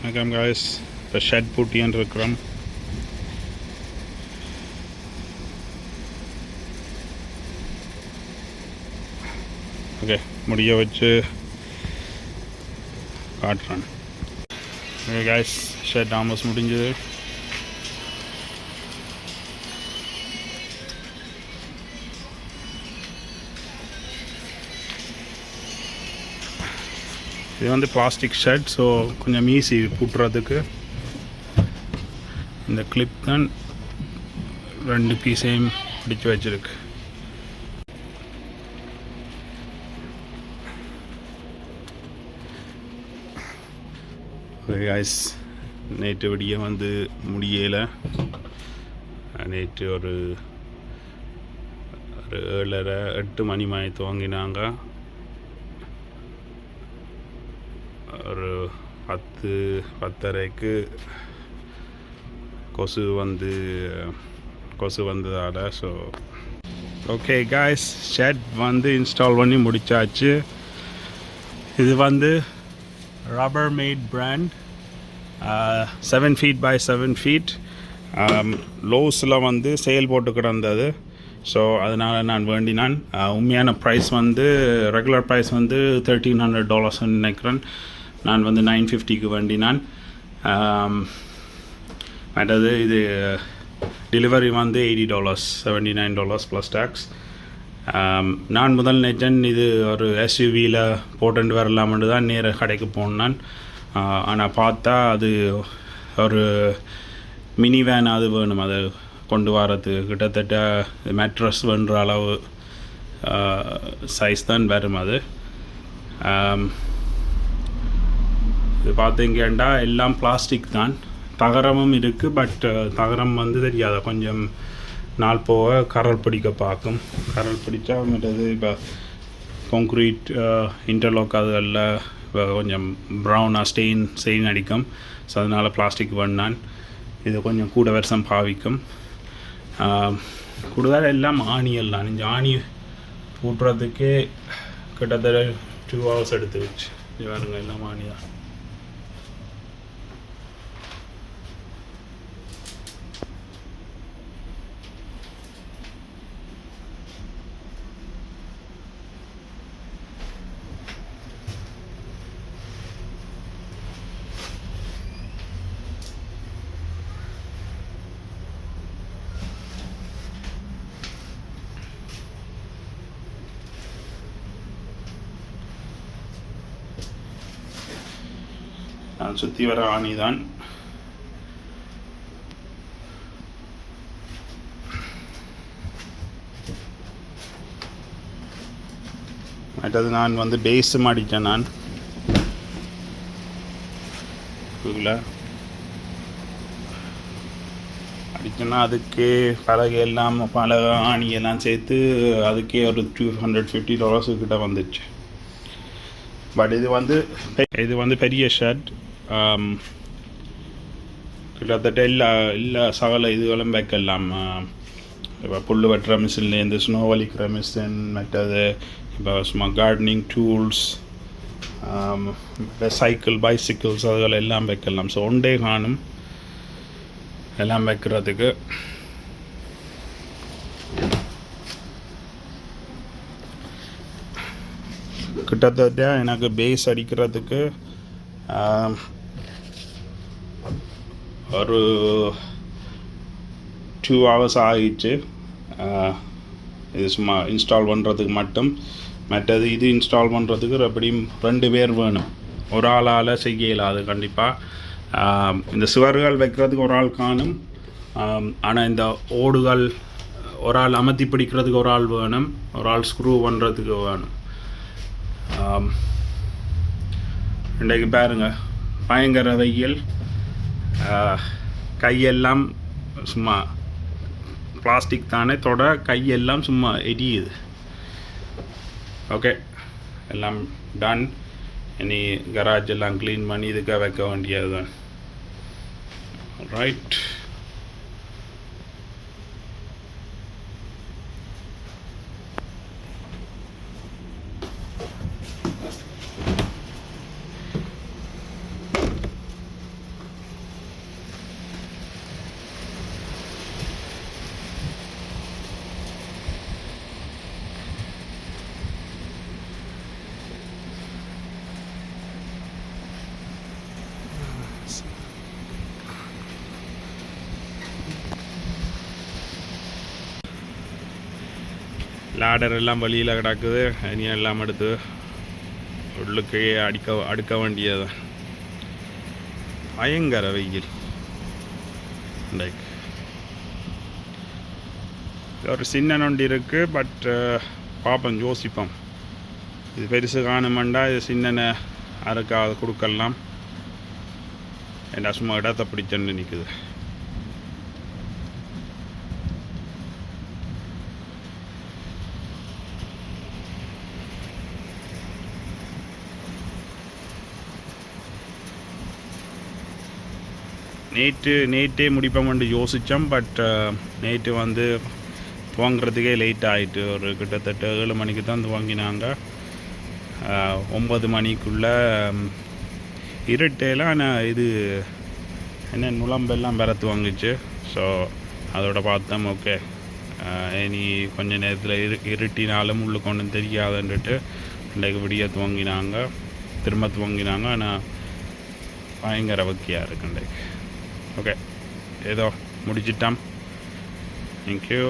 வணக்கம் காய்ஸ் இப்போ ஷர்ட் பூட்டியான் இருக்கிறோம். ஓகே முடிய வச்சு காட்டுறேன். ஓகே காய்ஸ் ஷர்ட் ஆல்மோஸ்ட் முடிஞ்சது. இது வந்து பிளாஸ்டிக் ஷர்ட் ஸோ கொஞ்சம் ஈஸி பூட்டுறதுக்கு. இந்த கிளிப் தான் ரெண்டு பீஸையும் பிடிச்சு வச்சிருக்கு. கைஸ் நேற்று விடிய வந்து முடியலை. நேற்று ஒரு ஒரு ஏழரை எட்டு மணி மாதிரி துவங்கினாங்க ஒரு பத்து பத்தரைக்கு கொசு வந்து கொசு வந்ததால் ஸோ ஓகே காய்ஸ் ஷெட் வந்து இன்ஸ்டால் பண்ணி முடிச்சாச்சு. இது வந்து rubber mat brand seven feet by seven feet லோஸில் வந்து சேல் போட்டு கிடந்தது. ஸோ அதனால் நான் வேண்டினான். Uh, உண்மையான ப்ரைஸ் வந்து ரெகுலர் ப்ரைஸ் வந்து தேர்ட்டீன் ஹண்ட்ரட் டாலர்ஸ்ன்னு நினைக்கிறேன். நான் வந்து நைன் ஃபிஃப்டிக்கு வண்டி நான் மற்றது இது டெலிவரி வந்து eighty dollars seventy nine dollars plus tax நான் முதல் நெஜன் இது ஒரு எஸ்யூவியில் போட்டுட்டு வரலாம்னு தான் நேர கடைக்கு போனான். ஆனால் பார்த்தா அது ஒரு மினி வேன் அது வேணும். அதை கொண்டு வரதுக்கு கிட்டத்தட்ட மேட்ரஸ் வேணுற அளவு சைஸ் தான் வரும் அது. இது பார்த்தீங்கன்னா எல்லாம் பிளாஸ்டிக் தான். தகரமும் இருக்குது பட் தகரம் வந்து தெரியாத? கொஞ்சம் நாள் போக கரல் பிடிக்க பார்க்கும். கரல் பிடிச்சா மற்றது இப்போ கான்க்ரீட் இன்டர்லாக் அதுகளில் இப்போ கொஞ்சம் ப்ரௌனாக ஸ்டெயின் ஸ்டெயின் அடிக்கும். ஸோ அதனால் பிளாஸ்டிக் வேணான். இது கொஞ்சம் கூட வருஷம் பாவிக்கும். கூடுதல் எல்லாம் ஆணியல் தான். இந்த ஆணி பூட்டுறதுக்கே கிட்டத்தட்ட டூ ஹவர்ஸ் எடுத்து வச்சு இது பாருங்க எல்லாம் ஆணி தான் நான் சுற்றி வர ஆணி தான். மற்றது நான் வந்து பேஸும் மாடிட்டேன் நான். இதுல அடிச்சேன்னா அதுக்கே பலகை எல்லாம் பலகை ஆணி எல்லாம் சேர்த்து அதுக்கே ஒரு டூ ஹண்ட்ரட் ஃபிஃப்டி டாலர்ஸ் கிட்ட வந்துச்சு. பட் இது வந்து இது வந்து பெரிய ஷர்ட் Um, கிட்டத்தட்ட எல்லா எல்லா சகல இதுகளும் வைக்கலாம். இப்போ புல் வெட்டுற மிஷின்லேருந்து ஸ்னோ வலிக்கிற மிஷின் மற்றது இப்போ சும்மா கார்டனிங் டூல்ஸ் சைக்கிள் பைசிக்கிள்ஸ் அதுகள் எல்லாம் வைக்கலாம். ஸோ ஒன்றே காணும் எல்லாம் வைக்கிறதுக்கு. கிட்டத்தட்ட எனக்கு பேஸ் அடிக்கிறதுக்கு ஒரு டூ ஹவர்ஸ் ஆகிடுச்சு இது சும்மா இன்ஸ்டால் பண்ணுறதுக்கு மட்டும். மற்றது இது இன்ஸ்டால் பண்ணுறதுக்கு எப்படியும் ரெண்டு பேர் வேணும் ஒரு ஆளால் செய்ய இயலாது கண்டிப்பாக இந்த சுவர்கள் வைக்கிறதுக்கு ஒரு ஆள் காணும் ஆனால் இந்த ஓடுகள் ஒரு ஆள் அமர்த்தி பிடிக்கிறதுக்கு ஒரு ஆள் வேணும் ஒரு ஆள் ஸ்க்ரூ பண்ணுறதுக்கு வேணும் இன்றைக்கு பாருங்கள் பயங்கர வெயில் கையெல்லாம் சும்மா பிளாஸ்டிக் தானே தொட கையெல்லாம் சும்மா எரியுது. ஓகே எல்லாம் டன் இனி கராஜ் எல்லாம் க்ளீன் பண்ணி இதுக்காக வைக்க வேண்டியது தான் ரைட் லாடர் எல்லாம் வழியில் கிடக்குது. இனி எல்லாம் எடுத்து உள்ளுக்கே அடிக்க அடுக்க வேண்டியது. பயங்கர வெயில். லைக் ஒரு சின்ன நொண்டி இருக்குது பட் பார்ப்போம் யோசிப்போம். இது பெருசு காணுமெண்டா இது சின்ன யாருக்காவது கொடுக்கலாம் என்ன சும்மா இடத்த பிடிச்சன்னு நிற்குது நேற்று நேற்றே முடிப்போம்னு யோசித்தோம் பட் uh, நேற்று வந்து துவங்குறதுக்கே லேட் ஆகிட்டு ஒரு கிட்டத்தட்ட ஏழு மணிக்கு தான் துவங்கினாங்க ஒம்பது மணிக்குள்ளே இருட்டையில் ஆனால் இது என்ன நுழம்பெல்லாம் பெற துவங்குச்சு ஸோ அதோட பார்த்தோம் ஓகே இனி கொஞ்ச நேரத்தில் இரு இருட்டினாலும் உள்ளுக்கு ஒன்றும் தெரியாதுன்ட்டு இன்றைக்கு விடிய துவங்கினாங்க திரும்ப துவங்கினாங்க ஆனால் பயங்கர வக்கியாக இருக்கு இன்றைக்கு ஓகே ஏதோ முடிச்சிட்டான் தேங்க்யூ